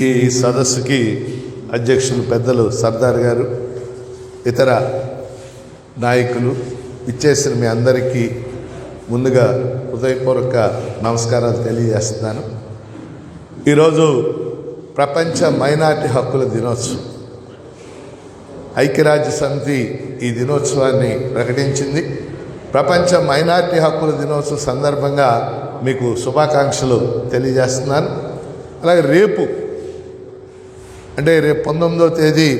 ఈ సదస్సుకి అధ్యక్షులు పెద్దలు సర్దార్ గారు ఇతర నాయకులు ఇచ్చేసిన మీ అందరికీ ముందుగా హృదయపూర్వక నమస్కారాలు తెలియజేస్తున్నాను. ఈరోజు ప్రపంచ మైనార్టీ హక్కుల దినోత్సవం. ఐక్యరాజ్య సమితి ఈ దినోత్సవాన్ని ప్రకటించింది. ప్రపంచ మైనార్టీ హక్కుల దినోత్సవం సందర్భంగా మీకు శుభాకాంక్షలు తెలియజేస్తున్నాను. అలాగే రేపు అంటే రేపు పంతొమ్మిదవ తేదీ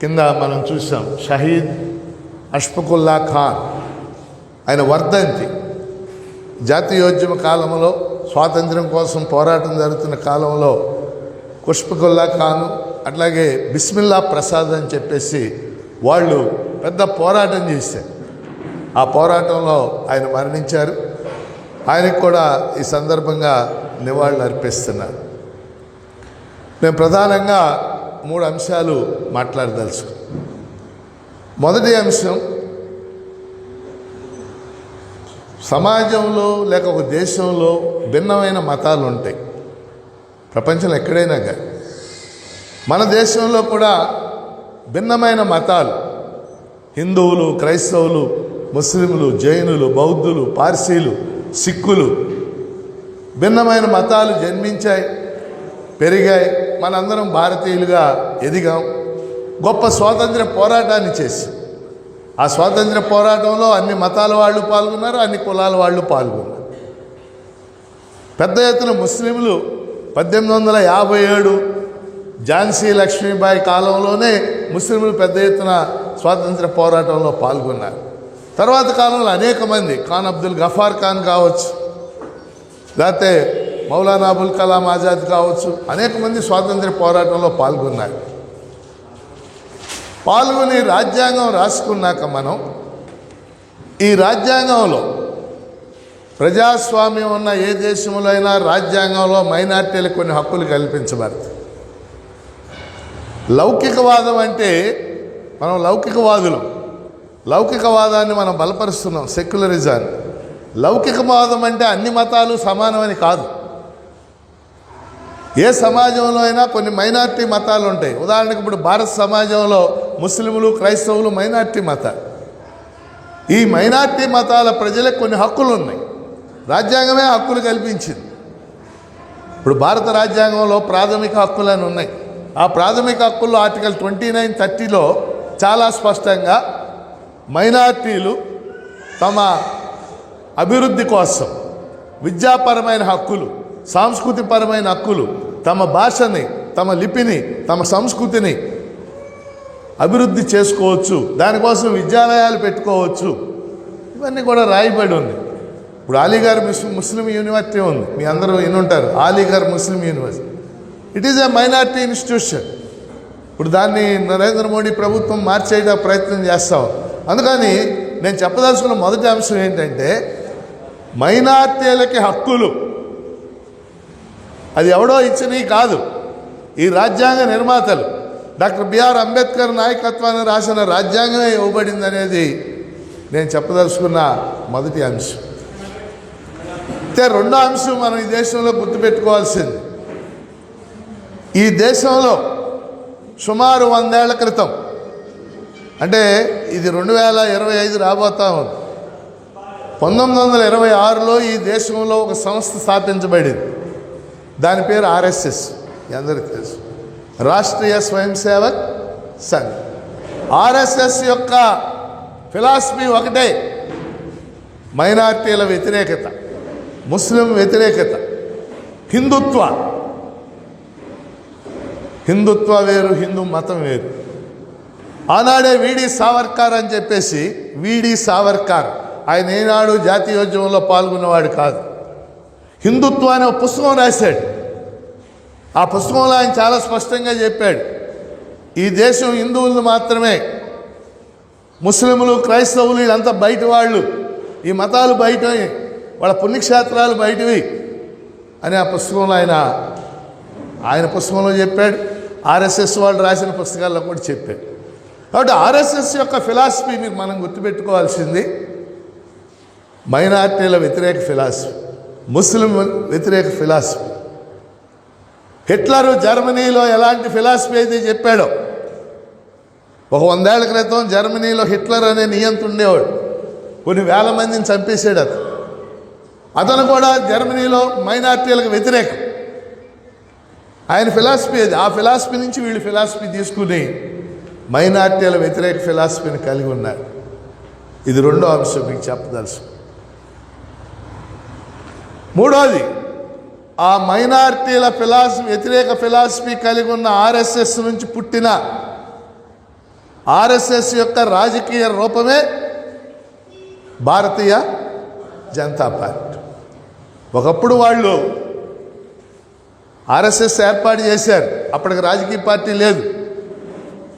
కింద మనం చూసాం షహీద్ అష్ఫకుల్లా ఖాన్. ఆయన వర్ధంతి. జాతీయోద్యమ కాలంలో స్వాతంత్ర్యం కోసం పోరాటం జరుగుతున్న కాలంలో కుష్పకుల్లా ఖాన్ అట్లాగే బిస్మిల్లా ప్రసాద్ అని చెప్పేసి వాళ్ళు పెద్ద పోరాటం చేశారు. ఆ పోరాటంలో ఆయన మరణించారు. ఆయనకు కూడా ఈ సందర్భంగా నివాళులు అర్పిస్తున్నారు నేను ప్రధానంగా మూడు అంశాలు మాట్లాడదలుచు. మొదటి అంశం సమాజంలో లేక ఒక దేశంలో భిన్నమైన మతాలు ఉంటాయి ప్రపంచంలో ఎక్కడైనా కానీ మన దేశంలో కూడా భిన్నమైన మతాలు. హిందువులు క్రైస్తవులు ముస్లింలు జైనులు బౌద్ధులు పార్సీలు సిక్కులు భిన్నమైన మతాలు జన్మించాయి. పెరిగాయి. మనందరం భారతీయులుగా ఎదిగాం. గొప్ప స్వాతంత్ర పోరాటాన్ని చేసి. ఆ స్వాతంత్ర పోరాటంలో అన్ని మతాల వాళ్ళు పాల్గొన్నారు అన్ని కులాల వాళ్ళు పాల్గొన్నారు. పెద్ద ఎత్తున ముస్లింలు పద్దెనిమిది వందల యాభై ఏడు ఝాన్సీ లక్ష్మీబాయి కాలంలోనే ముస్లింలు పెద్ద ఎత్తున స్వాతంత్ర పోరాటంలో పాల్గొన్నారు. తర్వాత కాలంలో అనేక మంది ఖాన్ అబ్దుల్ గఫార్ ఖాన్ కావచ్చు లేకపోతే మౌలానా అబుల్ కలాం ఆజాద్ కావచ్చు. అనేక మంది స్వాతంత్ర పోరాటంలో పాల్గొన్నారు. పాల్గొని రాజ్యాంగం రాసుకున్నాక మనం ఈ రాజ్యాంగంలో ప్రజాస్వామ్యం ఉన్న ఏ దేశంలో అయినా రాజ్యాంగంలో మైనార్టీలకు కొన్ని హక్కులు కల్పించబడతాయి. లౌకికవాదం అంటే మనం లౌకికవాదులు. లౌకికవాదాన్ని మనం బలపరుస్తున్నాం సెక్యులరిజాన్ని. లౌకికవాదం అంటే అన్ని మతాలు సమానమని కాదు. ఏ సమాజంలో అయినా కొన్ని మైనార్టీ మతాలు ఉంటాయి. ఉదాహరణకు ఇప్పుడు భారత సమాజంలో ముస్లింలు క్రైస్తవులు మైనార్టీ మతాలు ఈ మైనార్టీ మతాల ప్రజలకు కొన్ని హక్కులు ఉన్నాయి. రాజ్యాంగమే హక్కులు కల్పించింది. ఇప్పుడు భారత రాజ్యాంగంలో ప్రాథమిక హక్కులని ఉన్నాయి. ఆ ప్రాథమిక హక్కుల్లో ఆర్టికల్ ట్వంటీ నైన్ థర్టీలో చాలా స్పష్టంగా మైనార్టీలు తమ అభివృద్ధి కోసం విద్యాపరమైన హక్కులు సాంస్కృతిపరమైన హక్కులు తమ భాషని తమ లిపిని తమ సంస్కృతిని అభివృద్ధి చేసుకోవచ్చు. దానికోసం విద్యాలయాలు పెట్టుకోవచ్చు. ఇవన్నీ కూడా రాయబడి ఉంది. ఇప్పుడు అలీఘర్ ముస్లిం ముస్లిం యూనివర్సిటీ ఉంది. మీ అందరూ వినుంటారు. Aligarh Muslim University. It is a minority institution ఇప్పుడు దాన్ని నరేంద్ర మోడీ ప్రభుత్వం మార్చేయడం ప్రయత్నం చేస్తాం అందుకని నేను చెప్పదలుచుకున్న మొదటి అంశం ఏంటంటే మైనార్టీలకి హక్కులు. అది ఎవడో ఇచ్చినవి కాదు. ఈ రాజ్యాంగ నిర్మాతలు డాక్టర్ బిఆర్ అంబేద్కర్ నాయకత్వాన్ని రాసిన రాజ్యాంగమే ఇవ్వబడింది అనేది నేను చెప్పదలుచుకున్న మొదటి అంశం. అయితే రెండో అంశం మనం ఈ దేశంలో గుర్తుపెట్టుకోవాల్సింది. ఈ దేశంలో సుమారు వందేళ్ళ క్రితం అంటే ఇది రెండు వేల ఇరవై ఐదు రాబోతా ఉంది. పంతొమ్మిది వందల ఇరవై ఆరులో ఈ దేశంలో ఒక సంస్థ స్థాపించబడింది. దాని పేరు ఆర్ఎస్ఎస్. మీ అందరికీ తెలుసు. రాష్ట్రీయ స్వయం సేవక్ సంఘ్. ఆర్ఎస్ఎస్ యొక్క ఫిలాసఫీ ఒకటే. మైనార్టీల వ్యతిరేకత ముస్లిం వ్యతిరేకత హిందుత్వ. హిందుత్వ వేరు హిందూ మతం వేరు. ఆనాడే వీడి సావర్కర్ అని చెప్పేసి వీడి సావర్కర్. ఆయన ఏనాడు జాతీయోద్యమంలో పాల్గొన్నవాడు కాదు. హిందుత్వ అనే ఒక పుస్తకం రాశాడు. ఆ పుస్తకంలో ఆయన చాలా స్పష్టంగా చెప్పాడు. ఈ దేశం హిందువులు మాత్రమే. ముస్లింలు క్రైస్తవులు వీళ్ళంతా బయట వాళ్ళు. ఈ మతాలు బయట వాళ్ళ పుణ్యక్షేత్రాలు బయటవి అని ఆ పుస్తకంలో ఆయన ఆయన పుస్తకంలో చెప్పాడు. ఆర్ఎస్ఎస్ వాళ్ళు రాసిన పుస్తకాల్లో కూడా చెప్పాడు. కాబట్టి ఆర్ఎస్ఎస్ యొక్క ఫిలాసఫీ మీరు మనం గుర్తుపెట్టుకోవాల్సింది. మైనార్టీల వ్యతిరేక ఫిలాసఫీ. ముస్లిం వ్యతిరేక ఫిలాసఫీ. హిట్లరు జర్మనీలో ఎలాంటి ఫిలాసఫీ అయితే చెప్పాడో. ఒక వందేళ్ళ క్రితం జర్మనీలో హిట్లర్ అనే నియంత్రుండేవాడు కొన్ని వేల మందిని చంపేశాడు అతను. అతను కూడా జర్మనీలో మైనార్టీలకు వ్యతిరేకం. ఆయన ఫిలాసఫీ అది. ఆ ఫిలాసఫీ నుంచి వీళ్ళు ఫిలాసఫీ తీసుకుని మైనార్టీల వ్యతిరేక ఫిలాసఫీని కలిగి ఉన్నారు. ఇది రెండో అంశం మీకు చెప్పదలుసు మూడోది ఆ మైనార్టీల ఫిలాసఫీ వ్యతిరేక ఫిలాసఫీ కలిగి ఉన్న ఆర్ఎస్ఎస్ నుంచి పుట్టిన ఆర్ఎస్ఎస్ యొక్క రాజకీయ రూపమే భారతీయ జనతా పార్టీ. ఒకప్పుడు వాళ్ళు ఆర్ఎస్ఎస్ ఏర్పాటు చేశారు అప్పటికి రాజకీయ పార్టీ లేదు.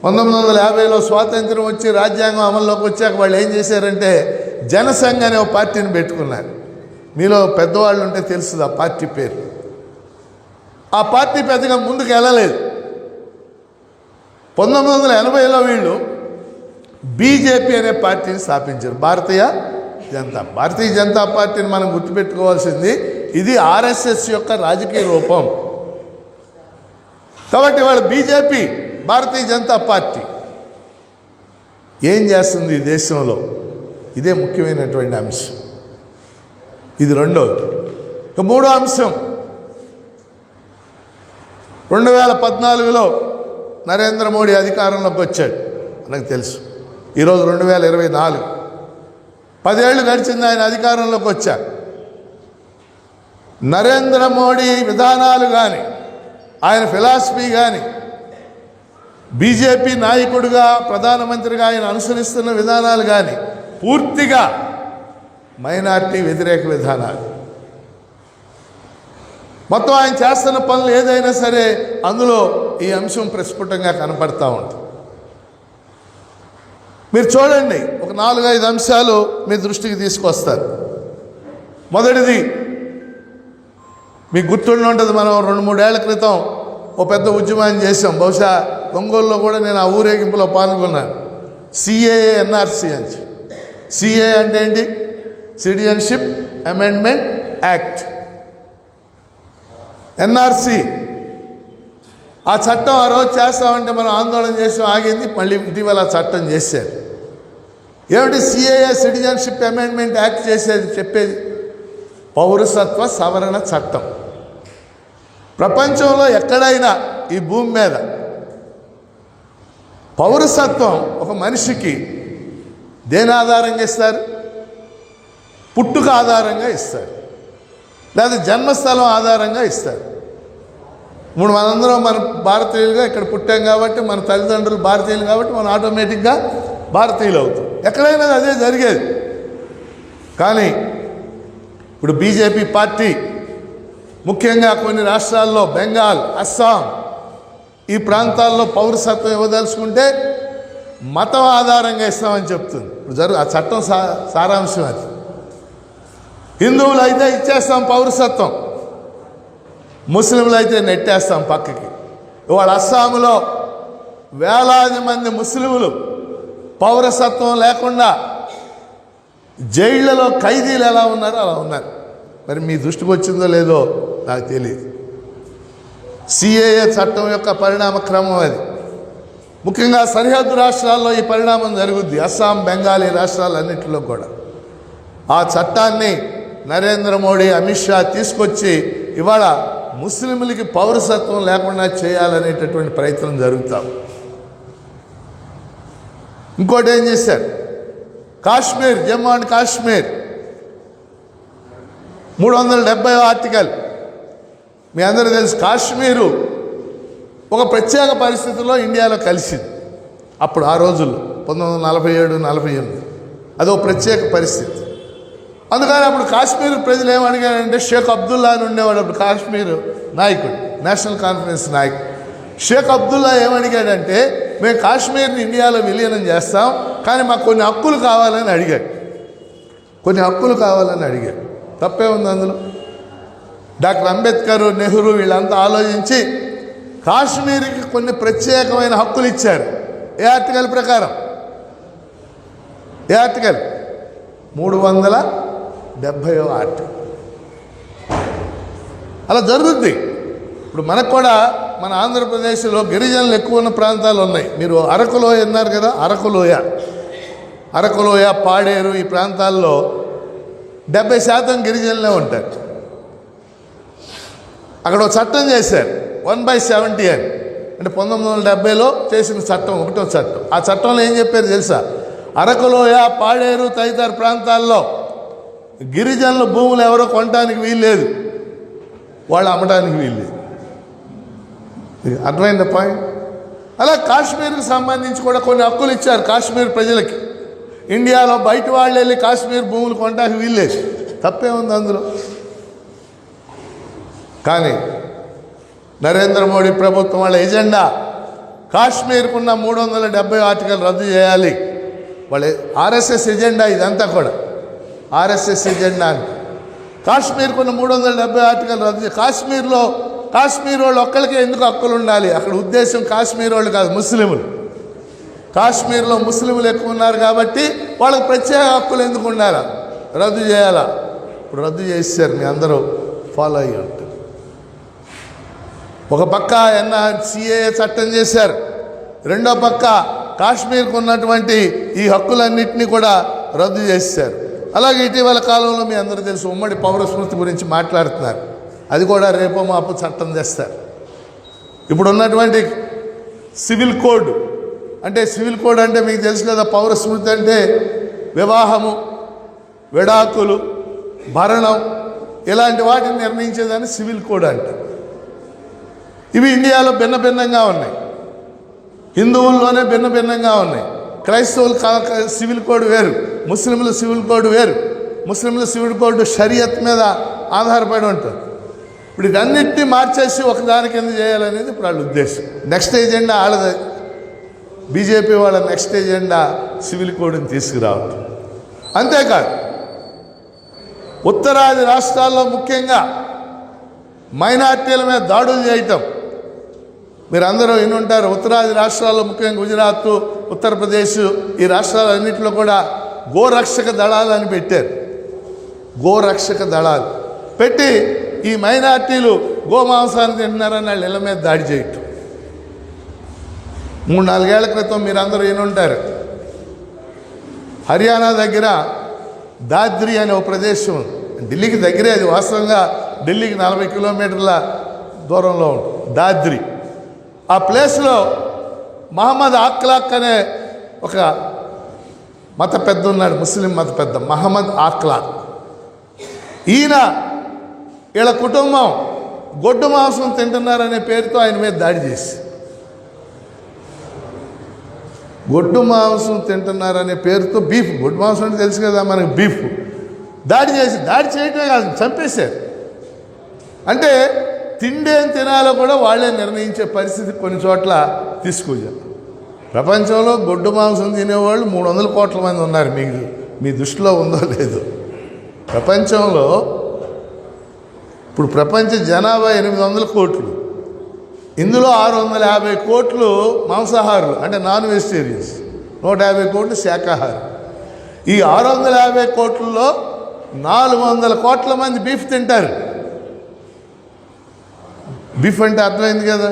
పంతొమ్మిది వందల యాభైలో స్వాతంత్రం వచ్చి రాజ్యాంగం అమల్లోకి వచ్చాక వాళ్ళు ఏం చేశారంటే జనసంఘ అనే ఒక పార్టీని పెట్టుకున్నారు. మీలో పెద్దవాళ్ళు ఉంటే తెలుస్తుంది ఆ పార్టీ పేరు. ఆ పార్టీ పెద్దగా ముందుకు వెళ్ళలేదు. పంతొమ్మిది వందల ఎనభైలో వీళ్ళు బీజేపీ అనే పార్టీని స్థాపించారు. భారతీయ జనతా భారతీయ జనతా పార్టీని మనం గుర్తుపెట్టుకోవాల్సింది ఇది ఆర్ఎస్ఎస్ యొక్క రాజకీయ రూపం. కాబట్టి వాళ్ళు బీజేపీ భారతీయ జనతా పార్టీ. ఏం చేస్తుంది ఈ దేశంలో? ఇదే ముఖ్యమైనటువంటి అంశం. ఇది రెండోది ఇక మూడో అంశం. రెండు వేల పద్నాలుగులో నరేంద్ర మోడీ అధికారంలోకి వచ్చాడు. మనకు తెలుసు. ఈరోజు రెండు వేల ఇరవై నాలుగు. పదేళ్ళు గడిచింది ఆయన అధికారంలోకి వచ్చారు నరేంద్ర మోడీ విధానాలు కానీ ఆయన ఫిలాసఫీ కానీ బీజేపీ నాయకుడిగా ప్రధానమంత్రిగా ఆయన అనుసరిస్తున్న విధానాలు కానీ పూర్తిగా మైనార్టీ వ్యతిరేక విధానాలు. మొత్తం ఆయన చేస్తున్న పనులు ఏదైనా సరే అందులో ఈ అంశం ప్రస్ఫుటంగా కనపడతా ఉంటుంది. మీరు చూడండి ఒక నాలుగైదు అంశాలు మీ దృష్టికి తీసుకొస్తారు. మొదటిది మీకు గుర్తుండి ఉంటుంది మనం రెండు మూడేళ్ళ క్రితం ఓ పెద్ద ఉద్యమాన్ని చేసాం బహుశా ఒంగోలులో కూడా నేను ఆ ఊరేగింపులో పాల్గొన్నాను. సిఏఏ ఎన్ఆర్సీ అని సిఏ అంటే ఏంటి? సిటిజన్షిప్ అమెండ్మెంట్ యాక్ట్ ఎన్ఆర్సి ఆ చట్టం ఆ రోజు చేస్తామంటే మనం ఆందోళన చేసి ఆగింది మళ్ళీ ఇటీవల చట్టం చేశారు. ఏమిటి సిఏఏ సిటిజన్షిప్ అమెండ్మెంట్ యాక్ట్ చేసేది చెప్పేది? పౌరసత్వ సవరణ చట్టం. ప్రపంచంలో ఎక్కడైనా ఈ భూమి మీద పౌరసత్వం ఒక మనిషికి దేని ఆధారంగా ఇస్తారు? పుట్టుక ఆధారంగా ఇస్తారు. లేదా జన్మస్థలం ఆధారంగా ఇస్తారు. ఇప్పుడు మనందరం మన భారతీయులుగా ఇక్కడ పుట్టాం కాబట్టి మన తల్లిదండ్రులు భారతీయులు కాబట్టి మనం ఆటోమేటిక్గా భారతీయులు అవుతాం. ఎక్కడైనా అదే జరిగేది. కానీ ఇప్పుడు బీజేపీ పార్టీ ముఖ్యంగా కొన్ని రాష్ట్రాల్లో బెంగాల్ అస్సాం ఈ ప్రాంతాల్లో పౌరసత్వం ఇవ్వదలుచుకుంటే మతం ఆధారంగా ఇస్తామని చెప్తుంది. ఇప్పుడు జరుగు ఆ చట్టం సా సారాంశం అది. హిందువులు అయితే ఇచ్చేస్తాం పౌరసత్వం. ముస్లింలు అయితే నెట్టేస్తాం పక్కకి. ఇవాళ అస్సాంలో వేలాది మంది ముస్లింలు పౌరసత్వం లేకుండా జైళ్ళలో ఖైదీలు ఎలా ఉన్నారో అలా ఉన్నారు. మరి మీ దృష్టికి వచ్చిందో లేదో నాకు తెలియదు. సిఏఏ చట్టం యొక్క పరిణామ క్రమం అది. ముఖ్యంగా సరిహద్దు రాష్ట్రాల్లో ఈ పరిణామం జరుగుద్ది. అస్సాం బెంగాలీ రాష్ట్రాలన్నింటిలో కూడా. ఆ చట్టాన్ని నరేంద్ర మోడీ అమిత్ షా తీసుకొచ్చి ఇవాళ ముస్లింలకి పౌరసత్వం లేకుండా చేయాలనేటటువంటి ప్రయత్నం జరుగుతాం ఇంకోటి ఏం చేశారు? కాశ్మీర్ జమ్మూ అండ్ కాశ్మీర్. మూడు వందల డెబ్బై ఆర్టికల్. మీ అందరూ తెలుసు కాశ్మీరు ఒక ప్రత్యేక పరిస్థితుల్లో ఇండియాలో కలిసింది. అప్పుడు ఆ రోజుల్లో పంతొమ్మిది వందల నలభై ఏడు నలభై ఎనిమిది. అదో ప్రత్యేక పరిస్థితి. అందుకని అప్పుడు కాశ్మీర్ ప్రజలు ఏమడిగారంటే షేక్ అబ్దుల్లా అని ఉండేవాడు అప్పుడు కాశ్మీర్ నాయకుడు నేషనల్ కాన్ఫరెన్స్ నాయకుడు. షేక్ అబ్దుల్లా ఏమడిగాడంటే మేము కాశ్మీర్ని ఇండియాలో విలీనం చేస్తాం కానీ మాకు కొన్ని హక్కులు కావాలని అడిగాడు. కొన్ని హక్కులు కావాలని అడిగాడు. తప్పే ఉంది అందులో? డాక్టర్ అంబేద్కర్ నెహ్రూ వీళ్ళంతా ఆలోచించి కాశ్మీర్కి కొన్ని ప్రత్యేకమైన హక్కులు ఇచ్చారు. ఏ ఆర్టికల్ ప్రకారం? ఏ ఆర్టికల్? మూడు వందల డెబ్భైవ ఆర్ట్. అలా జరుగుద్ది. ఇప్పుడు మనకు కూడా మన ఆంధ్రప్రదేశ్లో గిరిజనులు ఎక్కువ ఉన్న ప్రాంతాలు ఉన్నాయి. మీరు అరకులోయ అన్నారు కదా అరకులోయ. అరకులోయ పాడేరు ఈ ప్రాంతాల్లో డెబ్బై శాతం గిరిజనులే ఉంటారు. అక్కడ ఒక చట్టం చేశారు వన్ బై సెవెంటీ అని. అంటే పంతొమ్మిది వందల డెబ్బైలో చేసిన చట్టం ఒకటో చట్టం. ఆ చట్టంలో ఏం చెప్పారు తెలుసా? అరకులోయ పాడేరు తదితర ప్రాంతాల్లో గిరిజనుల భూములు ఎవరో కొనడానికి వీల్లేదు. వాళ్ళు అమ్మడానికి వీల్లేదు. అర్థమైంది పాయింట్? అలా కాశ్మీర్కి సంబంధించి కూడా కొన్ని హక్కులు ఇచ్చారు కాశ్మీర్ ప్రజలకి. ఇండియాలో బయట వాళ్ళు వెళ్ళి కాశ్మీర్ భూములు కొనడానికి వీల్లేదు. తప్పే ఉంది అందులో. కానీ నరేంద్ర మోడీ ప్రభుత్వం వాళ్ళ ఎజెండా కాశ్మీర్కున్న మూడు వందల డెబ్బై ఆర్టికల్ రద్దు చేయాలి. వాళ్ళ ఆర్ఎస్ఎస్ ఎజెండా ఇదంతా కూడా. ఆర్ఎస్ఎస్ ఎజెండా కాశ్మీర్కు ఉన్న మూడు వందల డెబ్బై ఆర్టికల్ రద్దు కాశ్మీర్లో కాశ్మీర్ వాళ్ళు ఒక్కరికే ఎందుకు హక్కులు ఉండాలి? అక్కడ ఉద్దేశం కాశ్మీర్ వాళ్ళు కాదు ముస్లింలు కాశ్మీర్లో ముస్లింలు ఎక్కువ ఉన్నారు కాబట్టి వాళ్ళకి ప్రత్యేక హక్కులు ఎందుకు ఉండాలా? రద్దు చేయాలా? ఇప్పుడు రద్దు చేశారు మీ అందరూ ఫాలో అయ్యి ఉంటారు ఒక పక్క ఎన్ఆర్సీఏ చట్టం చేశారు రెండో పక్క కాశ్మీర్కు ఉన్నటువంటి ఈ హక్కులన్నింటినీ కూడా రద్దు చేశారు అలాగే ఇటీవల కాలంలో మీ అందరూ తెలుసు ఉమ్మడి పౌర స్మృతి గురించి మాట్లాడుతున్నారు. అది కూడా రేపో మాపు చట్టం తెస్తారు ఇప్పుడు ఉన్నటువంటి సివిల్ కోడ్ అంటే సివిల్ కోడ్ అంటే మీకు తెలుసు కదా పౌర స్మృతి అంటే వివాహము విడాకులు భరణం ఇలాంటి వాటిని నిర్ణయించేదాన్ని సివిల్ కోడ్ అంట ఇవి ఇండియాలో భిన్న భిన్నంగా ఉన్నాయి. హిందువుల్లోనే భిన్న భిన్నంగా ఉన్నాయి. క్రైస్తవులు సివిల్ కోడ్ వేరు. ముస్లింలు సివిల్ కోడ్ వేరు. ముస్లింల సివిల్ కోడ్ షరియత్ మీద ఆధారపడి ఉంటుంది ఇప్పుడు ఇదన్నింటినీ మార్చేసి ఒకదాని కింద చేయాలనేది ఇప్పుడు వాళ్ళ ఉద్దేశం. నెక్స్ట్ ఎజెండా వాళ్ళది. బీజేపీ వాళ్ళ నెక్స్ట్ ఎజెండా సివిల్ కోడ్ని తీసుకురావటం. అంతేకాదు ఉత్తరాది రాష్ట్రాల్లో ముఖ్యంగా మైనార్టీల మీద దాడులు చేయటం. మీరు అందరూ ఉంటారు ఉత్తరాది రాష్ట్రాల్లో ముఖ్యంగా గుజరాత్ ఉత్తరప్రదేశ్ ఈ రాష్ట్రాలన్నింటిలో కూడా గోరక్షక దళాలు అని పెట్టారు. గోరక్షక దళాలు. పెట్టి ఈ మైనార్టీలు గోమాంసాన్ని తింటున్నారని వాళ్ళ ఇళ్ళ మీద దాడి చేయటం. మూడు నాలుగేళ్ళ క్రితం మీరు అందరూ ఉంటారు హర్యానా దగ్గర దాద్రి అనే ఒక ప్రదేశం ఢిల్లీకి దగ్గరే అది వాస్తవంగా ఢిల్లీకి నలభై కిలోమీటర్ల దూరంలో ఉంటుంది దాద్రి. ఆ ప్లేస్లో మహమ్మద్ ఆక్లాక్ అనే ఒక మత పెద్ద ఉన్నాడు ముస్లిం మత పెద్ద మహమ్మద్ ఆక్లాక్ ఈయన వీళ్ళ కుటుంబం గొడ్డు మాంసం తింటున్నారనే పేరుతో ఆయన మీద దాడి చేసి. గొడ్డు మాంసం తింటున్నారనే పేరుతో బీఫ్ గొడ్డు మాంసం అంటే తెలుసు కదా మనకి బీఫ్. దాడి చేసి దాడి చేయటమే కాదు చంపేశారు. అంటే తిండి ఏం తినాలో కూడా వాళ్ళే నిర్ణయించే పరిస్థితి కొన్ని చోట్ల తీసుకొచ్చారు ప్రపంచంలో గొడ్డు మాంసం తినేవాళ్ళు మూడు వందల కోట్ల మంది ఉన్నారు. మీకు మీ దృష్టిలో ఉందో లేదో. ప్రపంచంలో ఇప్పుడు ప్రపంచ జనాభా ఎనిమిది వందల కోట్లు. ఇందులో ఆరు వందల యాభై కోట్లు మాంసాహారులు అంటే నాన్ వెజిటేరియన్స్. నూట యాభై కోట్లు శాఖాహారం ఈ ఆరు వందల యాభై కోట్లలో నాలుగు వందల కోట్ల మంది బీఫ్ తింటారు. బీఫ్ అంటే అర్థమైంది కదా.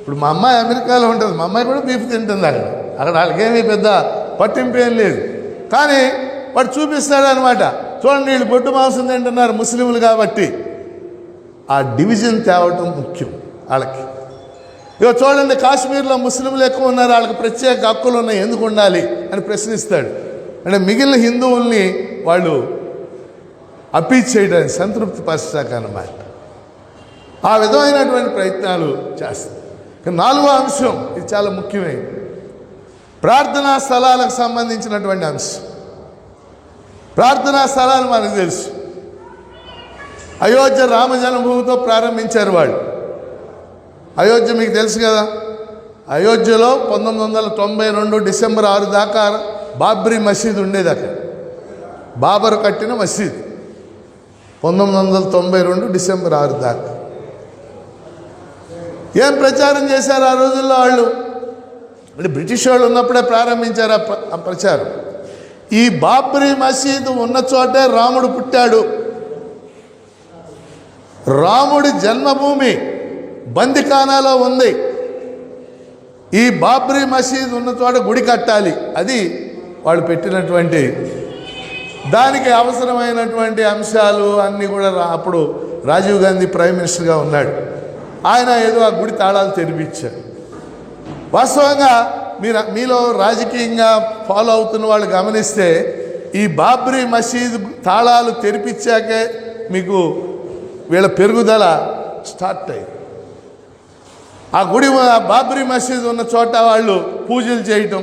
ఇప్పుడు మా అమ్మాయి అమెరికాలో ఉంటుంది. మా అమ్మాయి కూడా బీఫ్ తింటుంది అక్కడ. అక్కడ వాళ్ళకేమీ పెద్ద పట్టింపు ఏం లేదు. కానీ వాడు చూపిస్తాడు అనమాట చూడండి వీళ్ళు బొడ్డు మాంసం తింటున్నారు ముస్లింలు కాబట్టి. ఆ డివిజన్ తేవటం ముఖ్యం వాళ్ళకి. ఇక చూడండి కాశ్మీర్లో ముస్లింలు ఎక్కువ ఉన్నారు. వాళ్ళకి ప్రత్యేక హక్కులు ఉన్నాయి. ఎందుకు ఉండాలి అని ప్రశ్నిస్తాడు. అంటే మిగిలిన హిందువుల్ని వాళ్ళు అప్పీచ్ చేయడానికి సంతృప్తి పరచాక అన్నమాట ఆ విధమైనటువంటి ప్రయత్నాలు చేస్తాయి. నాలుగో అంశం ఇది చాలా ముఖ్యమైనది. ప్రార్థనా స్థలాలకు సంబంధించినటువంటి అంశం. ప్రార్థనా స్థలాలు మనకు తెలుసు. అయోధ్య రామ జన్మభూమితో ప్రారంభించారు వాళ్ళు. అయోధ్య మీకు తెలుసు కదా? అయోధ్యలో పంతొమ్మిది వందల తొంభై రెండు డిసెంబర్ ఆరు దాకా బాబ్రీ మసీద్ ఉండేది అక్కడ. బాబర్ కట్టిన మసీద్. పంతొమ్మిది వందల తొంభై రెండు డిసెంబర్ ఆరు దాకా. ఏం ప్రచారం చేశారు ఆ రోజుల్లో వాళ్ళు? అంటే బ్రిటిష్ వాళ్ళు ఉన్నప్పుడే ప్రారంభించారు ఆ ప్రచారం. ఈ బాబ్రీ మసీదు ఉన్న చోటే రాముడు పుట్టాడు. రాముడి జన్మభూమి బందిఖానాలో ఉంది. ఈ బాబ్రీ మసీద్ ఉన్న చోట గుడి కట్టాలి. అది వాళ్ళు పెట్టినటువంటి దానికి అవసరమైనటువంటి అంశాలు అన్నీ కూడా అప్పుడు రాజీవ్ గాంధీ ప్రైమ్ మినిస్టర్గా ఉన్నాడు. ఆయన ఏదో ఆ గుడి తాళాలు తెరిపించారు. వాస్తవంగా మీరు మీలో రాజకీయంగా ఫాలో అవుతున్న వాళ్ళు గమనిస్తే ఈ బాబ్రీ మసీద్ తాళాలు తెరిపించాకే మీకు వీళ్ళ పెరుగుదల స్టార్ట్ అయ్యింది ఆ గుడి బాబ్రీ మసీద్ ఉన్న చోట వాళ్ళు పూజలు చేయటం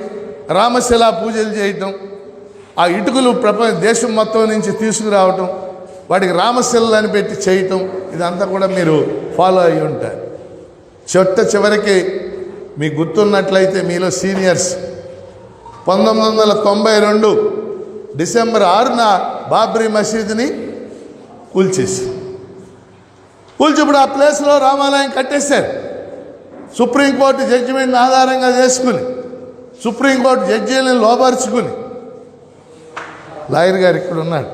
రామశిలా పూజలు చేయటం ఆ ఇటుకలు ప్రపంచ దేశం మొత్తం నుంచి తీసుకురావటం వాటికి రామశిలలు అని పెట్టి చేయటం ఇదంతా కూడా మీరు ఫాలో అయి ఉంటారు. చెట్ట చివరికి మీ గుర్తున్నట్లయితే మీలో సీనియర్స్ పంతొమ్మిది వందల తొంభై రెండు డిసెంబర్ ఆరున బాబ్రీ మసీదుని కూల్చేసి. కూల్చిప్పుడు ఆ ప్లేస్లో రామాలయం కట్టేశారు. సుప్రీంకోర్టు జడ్జిమెంట్ ఆధారంగా చేసుకుని సుప్రీంకోర్టు జడ్జీలను లోపరుచుకుని లాయర్ గారు ఇక్కడ ఉన్నాడు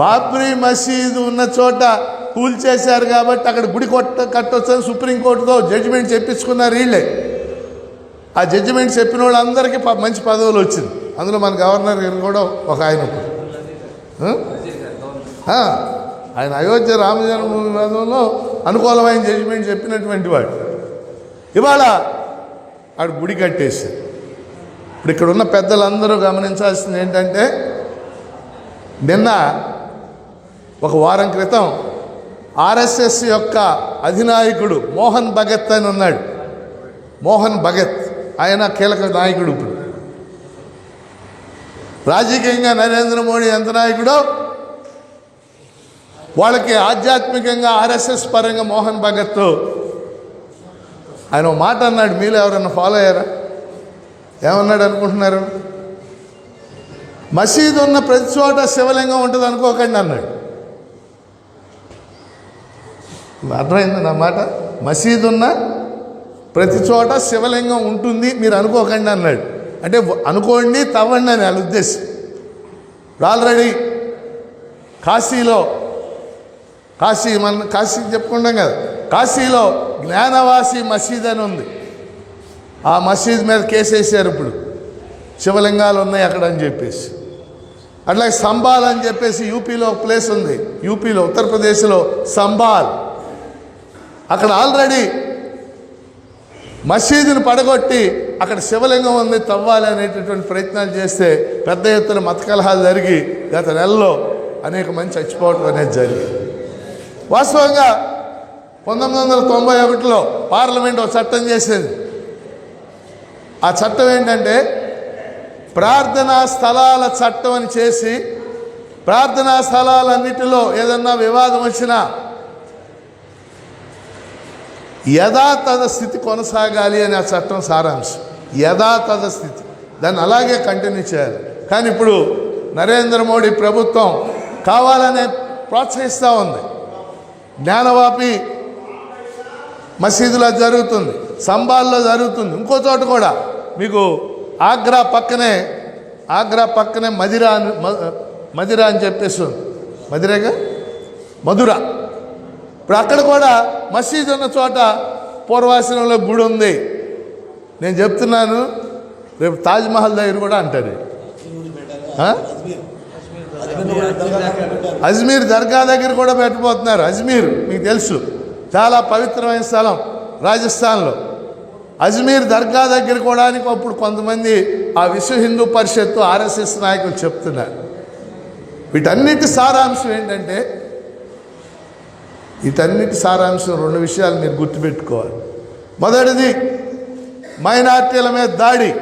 బాబ్రీ మసీదు ఉన్న చోట కూల్చేశారు కాబట్టి అక్కడ గుడి కొట్ట కట్టొచ్చని సుప్రీంకోర్టుతో జడ్జిమెంట్ చెప్పించుకున్నారు వీళ్ళే. ఆ జడ్జిమెంట్ చెప్పిన వాళ్ళందరికీ ప- మంచి పదవులు వచ్చింది. అందులో మన గవర్నర్ గారు కూడా ఒక ఆయన ఆయన అయోధ్య రామజన్మభూమి వివాదంలో అనుకూలమైన జడ్జిమెంట్ చెప్పినటువంటి వాడు. ఇవాళ ఆడు గుడి కట్టేశారు. ఇప్పుడు ఇక్కడ ఉన్న పెద్దలందరూ గమనించాల్సింది ఏంటంటే నిన్న ఒక వారం క్రితం ఆర్ఎస్ఎస్ యొక్క అధినాయకుడు మోహన్ భగత్ అని ఉన్నాడు మోహన్ భగత్ ఆయన కీలక నాయకుడు ఇప్పుడు. రాజకీయంగా నరేంద్ర మోడీ ఎంత నాయకుడో వాళ్ళకి ఆధ్యాత్మికంగా ఆర్ఎస్ఎస్ పరంగా మోహన్ భగత్. ఆయన మాట అన్నాడు మీలో ఎవరన్నా ఫాలో అయ్యారా? ఏమన్నాడు అనుకుంటున్నారు? మసీదు ఉన్న ప్రతి చోట శివలింగం ఉంటుంది అనుకోకండి అన్నాడు. అర్థమైంది నా మాట? మసీదు ఉన్న ప్రతి చోట శివలింగం ఉంటుంది మీరు అనుకోకండి అన్నాడు. అంటే అనుకోండి తవ్వండి అని వాళ్ళ ఉద్దేశం. ఇప్పుడు ఆల్రెడీ కాశీలో కాశీ మన కాశీ చెప్పుకుంటాం కదా కాశీలో జ్ఞానవాసి మసీద్ అని ఉంది. ఆ మసీద్ మీద కేసేసారు ఇప్పుడు. శివలింగాలు ఉన్నాయి అక్కడ అని చెప్పేసి. అట్లాగే సంబాల్ అని చెప్పేసి యూపీలో ఒక ప్లేస్ ఉంది. యూపీలో ఉత్తరప్రదేశ్లో సంబాల్. అక్కడ ఆల్రెడీ మసీదుని పడగొట్టి అక్కడ శివలింగం ఉంది తవ్వాలి అనేటటువంటి ప్రయత్నాలు చేస్తే పెద్ద ఎత్తున మత కలహాలు జరిగి గత నెలలో అనేక మంది చచ్చిపోవటం అనేది జరిగింది. వాస్తవంగా పంతొమ్మిది వందల తొంభై ఒకటిలో పార్లమెంట్ ఒక చట్టం చేసింది. ఆ చట్టం ఏంటంటే ప్రార్థనా స్థలాల చట్టం అని చేసి ప్రార్థనా స్థలాలన్నిటిలో ఏదన్నా వివాదం వచ్చినా యథాతథ స్థితి కొనసాగాలి అని ఆ చట్టం సారాంశం. యథాతథ స్థితి. దాన్ని అలాగే కంటిన్యూ చేయాలి. కానీ ఇప్పుడు నరేంద్ర మోడీ ప్రభుత్వం కావాలనే ప్రోత్సహిస్తూ ఉంది. జ్ఞానవాపి మసీదులో జరుగుతుంది. సంబాల్లో జరుగుతుంది. ఇంకో చోట కూడా మీకు ఆగ్రా పక్కనే ఆగ్రా పక్కనే మదిరా అని మదిరా అని చెప్పేసి ఉంది. మదిరేగా? మధుర. ఇప్పుడు అక్కడ కూడా మసీదు ఉన్న చోట పూర్వాశ్రమంలో గుడి ఉంది. నేను చెప్తున్నాను రేపు తాజ్మహల్ దగ్గర కూడా అంటారు అజ్మీర్ దర్గా దగ్గర కూడా పెట్టబోతున్నారు. అజ్మీర్ మీకు తెలుసు. చాలా పవిత్రమైన స్థలం రాజస్థాన్లో. అజ్మీర్ దర్గా దగ్గర కూడా అప్పుడు కొంతమంది ఆ విశ్వ హిందూ పరిషత్తు ఆర్ఎస్ఎస్ నాయకులు చెప్తున్నారు. వీటన్నిటి సారాంశం ఏంటంటే వీటన్నిటి సారాంశం రెండు విషయాలు మీరు గుర్తుపెట్టుకోవాలి. మొదటిది మైనార్టీల మీద దాడి.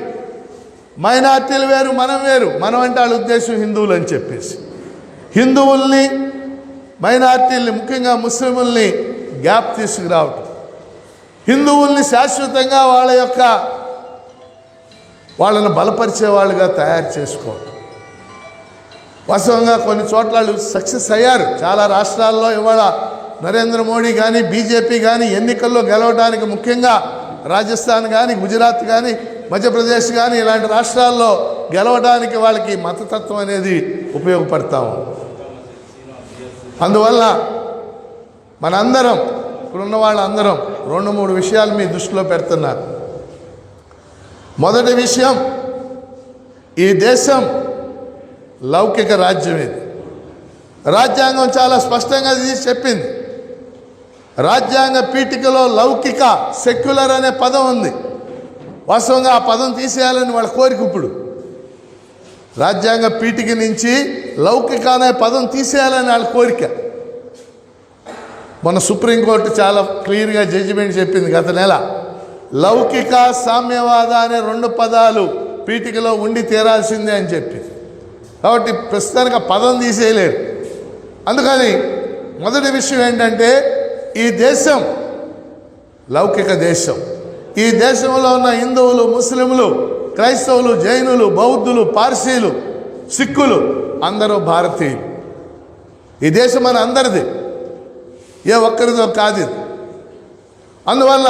మైనార్టీలు వేరు మనం వేరు. మనం అంటే వాళ్ళ ఉద్దేశం హిందువులు అని చెప్పేసి. హిందువుల్ని మైనార్టీల్ని ముఖ్యంగా ముస్లిముల్ని గ్యాప్ తీసుకురావటం. హిందువుల్ని శాశ్వతంగా వాళ్ళ యొక్క వాళ్ళని బలపరిచే వాళ్ళుగా తయారు చేసుకోవటం. వాస్తవంగా కొన్ని చోట్ల వాళ్ళు సక్సెస్ అయ్యారు. చాలా రాష్ట్రాల్లో ఇవాళ నరేంద్ర మోడీ కానీ బీజేపీ కానీ ఎన్నికల్లో గెలవడానికి ముఖ్యంగా రాజస్థాన్ కానీ గుజరాత్ కానీ మధ్యప్రదేశ్ కానీ ఇలాంటి రాష్ట్రాల్లో గెలవడానికి వాళ్ళకి మతతత్వం అనేది ఉపయోగపడతాము అందువల్ల మనందరం ఇప్పుడున్న వాళ్ళందరం రెండు మూడు విషయాలు మీ దృష్టిలో పెడుతున్నారు మొదటి విషయం ఈ దేశం లౌకిక రాజ్యం ఇది. రాజ్యాంగం చాలా స్పష్టంగా ఇది చెప్పింది. రాజ్యాంగ పీఠికలో లౌకిక సెక్యులర్ అనే పదం ఉంది. వాస్తవంగా ఆ పదం తీసేయాలని వాళ్ళ కోరిక ఇప్పుడు. రాజ్యాంగ పీఠిక నుంచి లౌకిక అనే పదం తీసేయాలని వాళ్ళ కోరిక. మన సుప్రీంకోర్టు చాలా క్లియర్గా జడ్జిమెంట్ చెప్పింది గత నెల. లౌకిక సామ్యవాద అనే రెండు పదాలు పీఠికలో ఉండి తీరాల్సిందే అని చెప్పి. కాబట్టి ప్రస్తుతానికి ఆ పదం తీసేయలేరు. అందుకని మొదటి విషయం ఏంటంటే ఈ దేశం లౌకిక దేశం. ఈ దేశంలో ఉన్న హిందువులు ముస్లింలు క్రైస్తవులు జైనులు బౌద్ధులు పార్సీలు సిక్కులు అందరూ భారతీయులు. ఈ దేశం మన అందరిది. ఏ ఒక్కరిదో కాదు అందువల్ల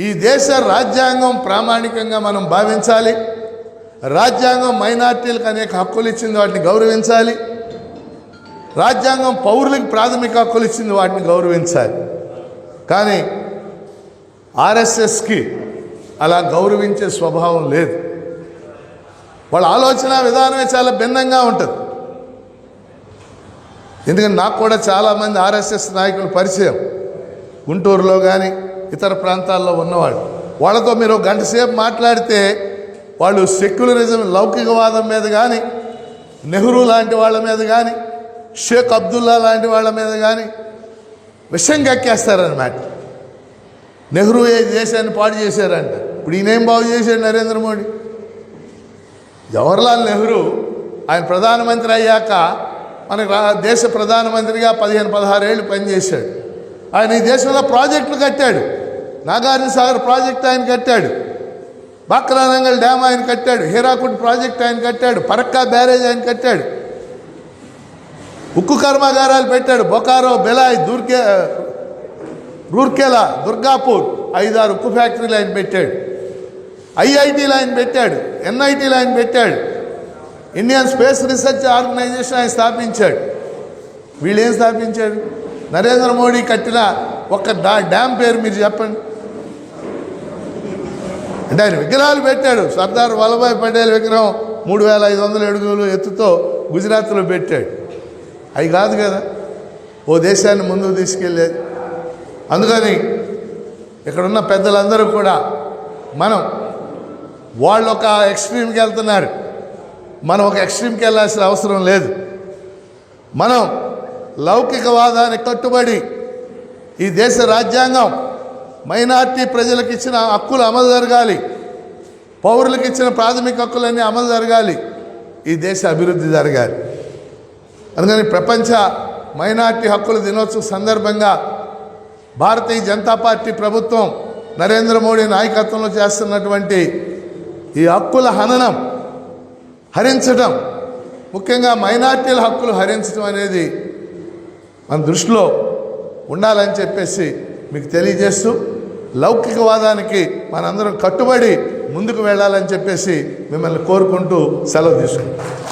ఈ దేశ రాజ్యాంగం ప్రామాణికంగా మనం భావించాలి. రాజ్యాంగం మైనార్టీలకు అనేక హక్కులు ఇచ్చింది వాటిని గౌరవించాలి. రాజ్యాంగం పౌరులకు ప్రాథమిక హక్కులు ఇచ్చింది వాటిని గౌరవించాలి. కానీ ఆర్ఎస్ఎస్కి అలా గౌరవించే స్వభావం లేదు. వాళ్ళ ఆలోచన విధానమే చాలా భిన్నంగా ఉంటుంది. ఎందుకంటే నాకు కూడా చాలామంది ఆర్ఎస్ఎస్ నాయకులు పరిచయం. గుంటూరులో కానీ ఇతర ప్రాంతాల్లో ఉన్నవాళ్ళు. వాళ్ళతో మీరు గంట సేపు మాట్లాడితే వాళ్ళు సెక్యులరిజం లౌకికవాదం మీద కానీ నెహ్రూ లాంటి వాళ్ళ మీద కానీ షేక్ అబ్దుల్లా లాంటి వాళ్ళ మీద కానీ విషం కక్కేస్తారనమాట నెహ్రూ ఏ దేశాన్ని పాడు చేశారంట? ఇప్పుడు ఈయనేం బాగు చేశాడు నరేంద్ర మోడీ? జవహర్లాల్ నెహ్రూ ఆయన ప్రధానమంత్రి అయ్యాక మనకు దేశ ప్రధానమంత్రిగా పదిహేను పదహారేళ్ళు పనిచేశాడు. ఆయన ఈ దేశంలో ప్రాజెక్టులు కట్టాడు. నాగార్జున సాగర్ ప్రాజెక్ట్ ఆయన కట్టాడు. బాక్రానంగల్ డ్యామ్ ఆయన కట్టాడు. హీరాకుడ్ ప్రాజెక్ట్ ఆయన కట్టాడు. పరక్కా బ్యారేజ్ ఆయన కట్టాడు. ఉక్కు కర్మాగారాలు పెట్టాడు. బొకారో బెలాయ్ దుర్గే రూర్కెలా దుర్గాపూర్ ఐదారు ఉక్కు ఫ్యాక్టరీలు ఆయన పెట్టాడు. ఐఐటీలు ఆయన పెట్టాడు. ఎన్ఐటీలు ఆయన పెట్టాడు. ఇండియన్ స్పేస్ రీసెర్చ్ ఆర్గనైజేషన్ ఆయన స్థాపించాడు. వీళ్ళు ఏం స్థాపించాడు నరేంద్ర మోడీ కట్టిన ఒక డా డ్యామ్ పేరు మీరు చెప్పండి. అంటే ఆయన విగ్రహాలు పెట్టాడు. సర్దార్ వల్లభాయ్ పటేల్ విగ్రహం మూడు వేల ఐదు వందల అడుగులు ఎత్తుతో గుజరాత్లో పెట్టాడు. అవి కాదు కదా. ఓ దేశాన్ని ముందుకు తీసుకెళ్ళేది. అందుకని ఇక్కడున్న పెద్దలందరూ కూడా మనం వాళ్ళు ఒక ఎక్స్ట్రీమ్కి వెళ్తున్నారు. మనం ఒక ఎక్స్ట్రీమ్కి వెళ్ళాల్సిన అవసరం లేదు. మనం లౌకికవాదానికి కట్టుబడి ఈ దేశ రాజ్యాంగం మైనార్టీ ప్రజలకు ఇచ్చిన హక్కులు అమలు జరగాలి. పౌరులకు ఇచ్చిన ప్రాథమిక హక్కులన్నీ అమలు జరగాలి. ఈ దేశ అభివృద్ధి జరగాలి. అందుకని ప్రపంచ మైనార్టీ హక్కుల దినోత్సవం సందర్భంగా భారతీయ జనతా పార్టీ ప్రభుత్వం నరేంద్ర మోడీ నాయకత్వంలో చేస్తున్నటువంటి ఈ హక్కుల హననం హరించడం ముఖ్యంగా మైనార్టీల హక్కులు హరించడం అనేది మన దృష్టిలో ఉండాలని చెప్పేసి మీకు తెలియజేస్తూ లౌకికవాదానికి మనందరం కట్టుబడి ముందుకు వెళ్ళాలని చెప్పేసి మిమ్మల్ని కోరుకుంటూ సెలవు తీసుకుంటాం